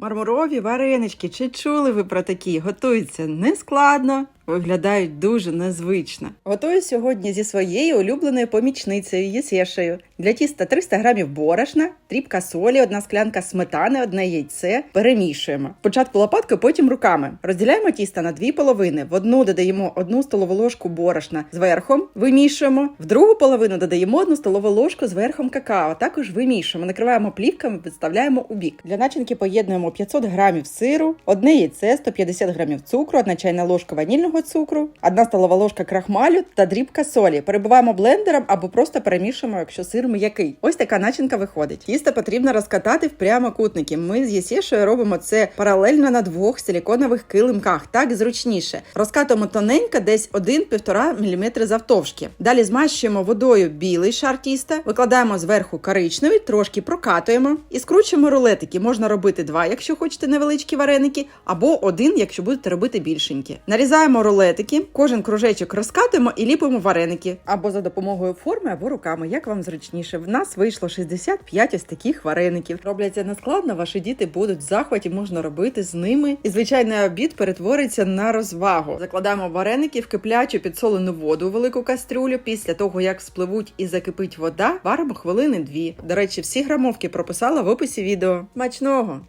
Мармурові варенички, чи чули ви про такі? Готуються нескладно, виглядають дуже незвично. Готую сьогодні зі своєю улюбленою помічницею Єсєшею. Для тіста 300 грамів борошна, тріпка солі, одна склянка сметани, одне яйце. Перемішуємо. Спочатку лопаткою, потім руками. Розділяємо тісто на дві половини. В одну додаємо одну столову ложку борошна з верхом, вимішуємо. В другу половину додаємо одну столову ложку з верхом какао. Також вимішуємо. Накриваємо плівками, підставляємо у бік. Для начинки поєднуємо 500 грамів сиру, одне яйце, 150 грамів цукру, одна чайна ложка ванільного цукру, одна столова ложка крахмалю та дрібка солі. Перебиваємо блендером або просто перемішуємо, якщо сир м'який. Ось така начинка виходить. Тісто потрібно розкатати в прямокутники. Ми з Єсєшою робимо це паралельно на двох силіконових килимках. Так зручніше. Розкатуємо тоненько, десь 1-1,5 мм завтовшки. Далі змащуємо водою білий шар тіста, викладаємо зверху коричневий, трошки прокатуємо і скручуємо рулетики. Можна робити два, якщо хочете невеличкі вареники, або один, якщо будете робити більшенькі. Нарізаємо рулетики, кожен кружечок розкатуємо і ліпимо вареники або за допомогою форми, або руками, як вам зручніше. В нас вийшло 65 ось таких вареників. Робляться нескладно, ваші діти будуть в захваті, можна робити з ними. І звичайний обід перетвориться на розвагу. Закладаємо вареники в киплячу підсолену воду у велику кастрюлю. Після того, як спливуть і закипить вода, варимо хвилини дві. До речі, всі грамовки прописала в описі відео. Смачного!